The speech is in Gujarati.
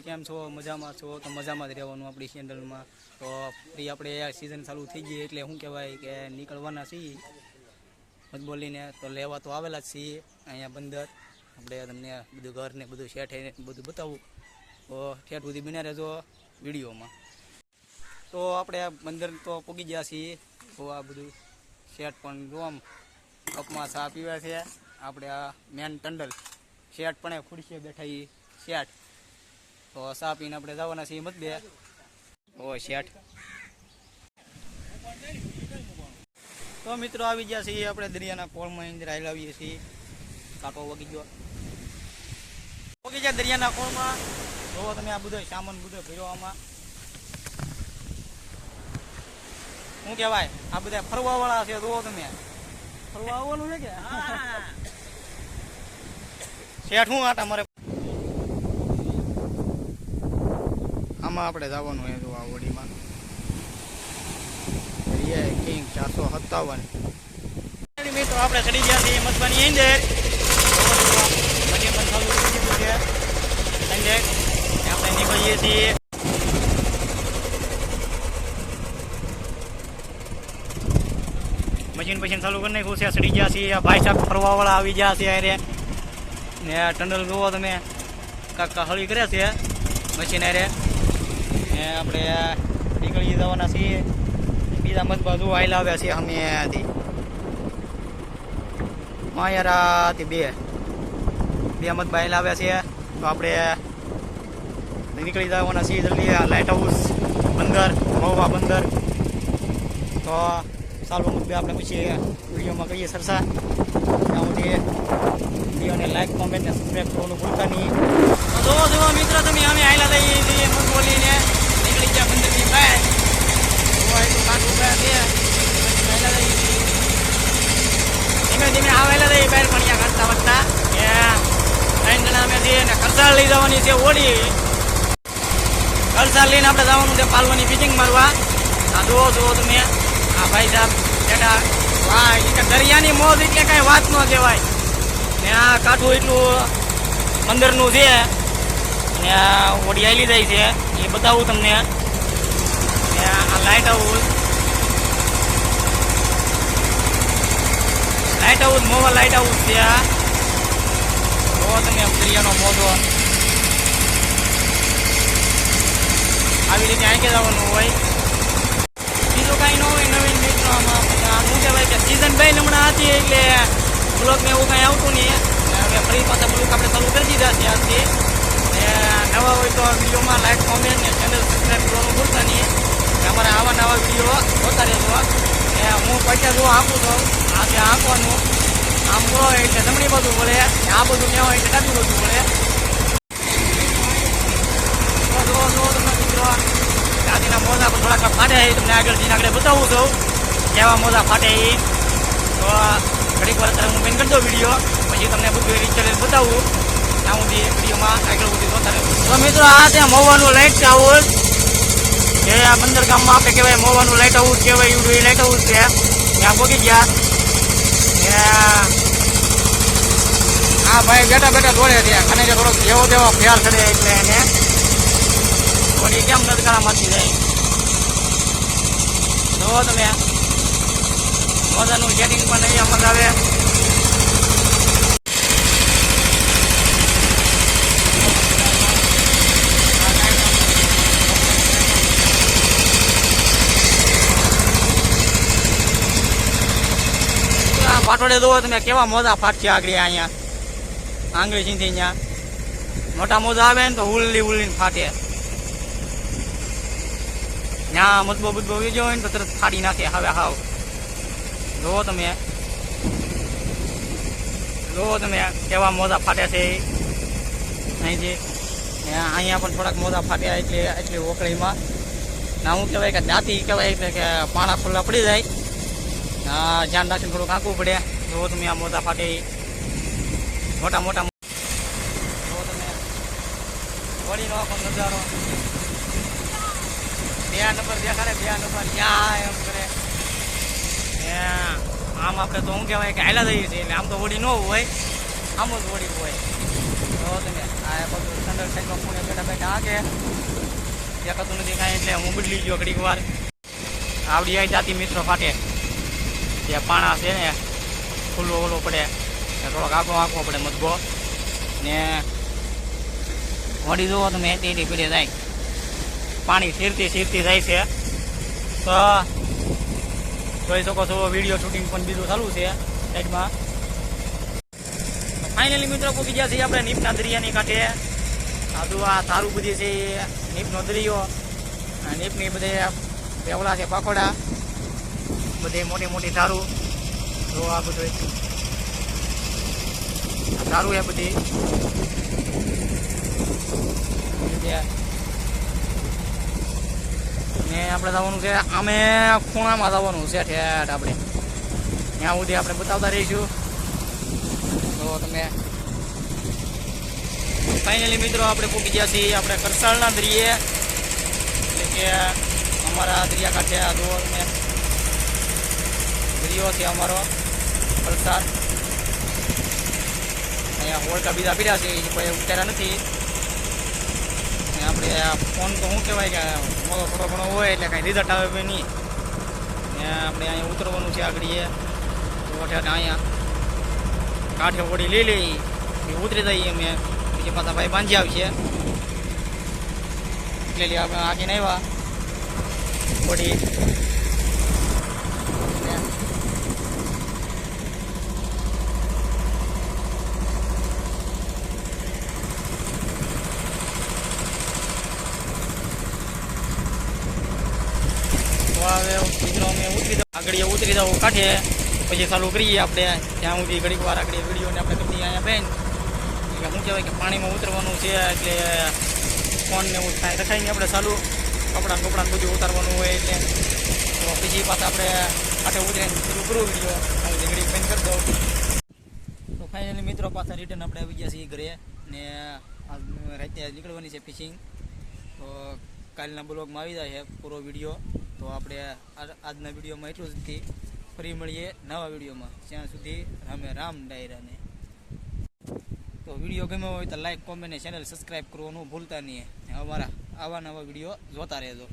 ફેમિલી કેમ છો? મજામાં છો? તો મજામાં જ રહેવાનું આપણી ચેનલમાં તો ફરી આપણે સિઝન ચાલુ થઈ ગઈ એટલે શું કહેવાય કે નીકળવાના છીએ. મત બોલીને તો લેવા તો આવેલા જ છીએ, અહીંયા બંદર. આપણે તમને બધું ઘર ને બધું શેઠ બધું બતાવું. તો ઠેઠ સુધી બન્યા રહેજો વિડીયોમાં. તો આપણે બંદર તો પૂગી ગયા છીએ. તો આ બધું શેઠ પણ જો કપમાં ચા પીવા છે. આપણે આ મેન ટંડલ શેઠ પણ ખુરશીએ બેઠા એ શેઠ. તો સાપીને આપણે જવાના છીએ મત બે. ઓ શેઠ. તો મિત્રો આવી ગયા છીએ આપણે દરિયાના કોળમાં અંદર આવીએ છીએ. કાંટો વગી ગયો. વગી ગયા દરિયાના કોળમાં. જોવો તમે આ બધો સામાન બધો ભર્યો આમાં. શું કહેવાય? આ બધા ફરવા વાળા છે જોવો તમે. ફરવા આવવાનું છે કે? શેઠ હું આટા મારે આમાં આપણે જવાનું હોય જો આ ઓડીમાં રિયા કિંગ ચારસો સત્તાવન. મિત્રો આપણે ચડી ગયા છીએ મતબાની અંદર. આપણે નીકળીએ છીએ. મશીન પશીન ચાલુ કરી નાખ્યું છે. ચડી ગયા છીએ. ભાઈ સાહેબ ફરવા વાળા આવી ગયા છે અરે ને આ ટનલ જુઓ તમે. કાકા હળી કર્યા છે. મશીન અરે ને આપણે નીકળી જવાના છીએ. બીજા મત બાજુ આવેલા આવ્યા છીએ અમે અહીંયાથી. માયારાથી બે. બે મત બાયલા આવ્યા છીએ તો આપણે નીકળી જવાના છીએ જલ્દી. લાઇટ હાઉસ બંદર મહુવા બંદર. તો સારું મુદ્દે આપણે પછી વિડીયોમાં કહીએ સરસા. ત્યાં સુધી વિડીયોને લાઈક કોમેન્ટ ને સબસ્ક્રાઈબ કરવાનું ભૂલતા નહીં. તો જો જો મિત્ર, તમે અમે આયલા દઈએ છીએ મત બોલીને નીકળી ગયા બંદરની બહાર જોવા એટલું કાંઠું ગયા છે પછી આયલા દઈએ છીએ ધીમે ધીમે આવેલા દઈએ બહાર પણ ત્યાં કરતા વધતા કે ખરસાળ લઈ જવાની છે ઓડી. ખરસાળ લઈને આપણે જવાનું છે પાલવાની ફિટિંગ મારવા આ જુઓ જુઓ તમે. આ ભાઈ સાહેબ, બેટા, વાહ એટલે દરિયાની મોજ એટલે કઈ વાત ન કહેવાય. ને આ કાઠું એટલું મંદિરનું છે. ને આ ઓડી આવી જાય છે. એ બતાવું તમને. આ લાઇટ હાઉસ લાઇટ હાઉસ મોવા લાઇટ હાઉસ છે આ. તમે દરિયાનો મોજો આવી રીતે આંકે જવાનું હોય. બીજું કાંઈ ન હોય નવીન મિત્રો આમાં. શું કહેવાય કે સિઝન બે હમણાં હતી એટલે બ્લોગ ને એવું કાંઈ આવતું નહીં. હવે ફરી પાછા બ્લોગ આપણે ચાલુ કરી દીધા છે આજથી. નવા હોય તો વિડીયોમાં લાઈક કોમેન્ટ ને ચેનલ સબસ્ક્રાઈબ કરવાનું ભૂલતા નહીં. અમારા આવા નવા વીડિયો જોતા રહેજો. હું પૈસા જો આપું છું આજે આંકવાનું આમ હોય એટલે જમણી બધું મળે ને આ બધું ન્યા હોય એટલે ડાબી બધું મળે દાદીના મોજા પણ થોડાક ફાટે છે. તમને આગળ જઈને આગળ બતાવું છું. કેવા મોજા ફાટે એ તો ઘડીક વાર અત્યારે હું બેન કરી દઉં વીડિયો પછી તમને બધું રીચેલ બતાવું. ત્યાં સુધી વિડીયોમાં આગળ સુધી જોતા તો મિત્રો, આ ત્યાં મોવાનું લાઇટ હાઉસ જે. આ બંદર ગામમાં આપણે કહેવાય મોવાનું લાઇટ હાઉસ કહેવાય, એવું લાઇટ હાઉસ છે. ત્યાં પહોંચી ગયા. ને આ ભાઈ, બેઠા બેઠા, દોડે છે. અને જે થોડોક જેવો તેવો ફેર ચડે એટલે એને થોડી કેમ નદકાળામાંથી જાય? જો તમે મોજાનું સેટિંગ પણ નહીં મજા આવે આ જોવો તમે, કેવા મોજા ફાટશે આગળ અહીંયા. આંગળી સીધી અહીંયા. મોટા મોજા આવે ને તો ઉલ્લી ઉલ્લીને ફાટે. ત્યાં મજબો બુદબો વીજો હોય ને તો તરત ફાડી નાખે, હવે હાવ. જોવો તમે. જોવો તમે કેવા મોજા ફાટે છે. અહીંથી અહીંયા પણ થોડાક મોજા ફાટ્યા એટલે, એટલી ઓકળીમાં. ના, હું કહેવાય કે દાંતી કહેવાય કે પાણા ખુલ્લા પડી જાય. ધ્યાન રાખીને થોડુંક આંકવું પડે. જો તમે આ મોટા ફાટે મોટા મોટા જોવો તમે વળીનો આખો નજારો. બે નંબર દેખાડે બે નંબર ક્યાં એમ કરે. આમ આપણે તો શું કહેવાય કે હાલા જઈએ છીએ, એટલે આમ તો વળી ન હોય. આમ જ વળી હોય. તો આ બધું ઠંડક સાઈડમાં ખૂણે બેઠા બેઠા આગે દેખાતું નથી કાંઈ, એટલે હું બદલી ગયો ઘડીક વાર. આવડી આવી જાતી મિત્રો ફાટે. ત્યાં પાણા છે ને, ખુલ્લો ઓલો પડે. થોડોક આખો આખો પડે મધબો ને વળી જુઓ તમે, એટી એટી પીડે જાય. પાણી શીરતી શીરતી જાય છે. તો જોઈ શકો છો, વીડિયો શૂટિંગ પણ બીજું ચાલુ છે સાઈડમાં. ફાઇનલી મિત્રો પૂકી ગયા છીએ આપણે નીપના દરિયાની કાંઠે. આજુ આ સારું બધી છે નીપનો દરિયો. નીપની બધે પેવલા છે પાકોડા બધી મોટી મોટી ધારું. જો આ બધું તારું એ બધી. ને આપણે જવાનું છે, અમે ખૂણામાં જવાનું છે ઠેઠ આપણે. ત્યાં સુધી આપણે બતાવતા રહીશું. તો તમે ફાઇનલી મિત્રો આપણે પૂકી ગયા છીએ આપણે કરસાળના દરિયે. એટલે કે અમારા દરિયાકાંઠે આ તમે દરિયો છે અમારો વલસાડ અહીંયા હોળકા બીજા પીડ્યા છે કોઈ ઉતાર્યા નથી. આપણે ફોન તો શું કહેવાય કે મોટો થોડો ઘણો હોય એટલે કાંઈ રિઝલ્ટ આવે બી નહીં. આપણે અહીંયા ઉતરવાનું છે આગળ એ. તો અહીંયા. કાંઠે વળી લઈ લઈ ઉતરી જઈએ અમે. બીજા પાછા ભાઈ બાંધી આવશે. એટલે આપણે આગીને આવ્યા. વળી ને તો હવે મિત્રો અમે ઉતરી જાવ આગળ એ જાવ કાંઠે પછી ચાલુ કરીએ આપણે. ત્યાં સુધી ઘડીક વાર આગળ વિડીયોને આપણે કંપની અહીંયા બેન એટલે શું કહેવાય કે પાણીમાં ઉતરવાનું છે, એટલે ફોનને એવું થાય રખાઈને આપણે ચાલુ. કપડાં કપડાં બધું ઉતારવાનું હોય એટલે. તો પછી પાછા આપણે કાંઠે ઉતરીને શરૂ કરું વીડિયો. હું ઘડીક બેન કરી દઉં. તો ફાઇનલી મિત્રો પાછા રિટર્ન આપણે આવી ગયા છીએ ઘરે ને રાતે નીકળવાની છે ફિશિંગ તો કાલના બ્લોગમાં આવી જાય છે પૂરો વીડિયો. તો આપણે આજના વિડીયોમાં એટલું જ. હતી ફરી મળીએ નવા વિડીયોમાં. ત્યાં સુધી રામે રામ ડાયરાને. તો વીડિયો ગમ્યો હોય તો લાઈક કોમેન્ટ ચેનલ સબસ્ક્રાઈબ કરવાનું ભૂલતા નહીં. અમારા આવા નવા વીડિયો જોતા રહેજો.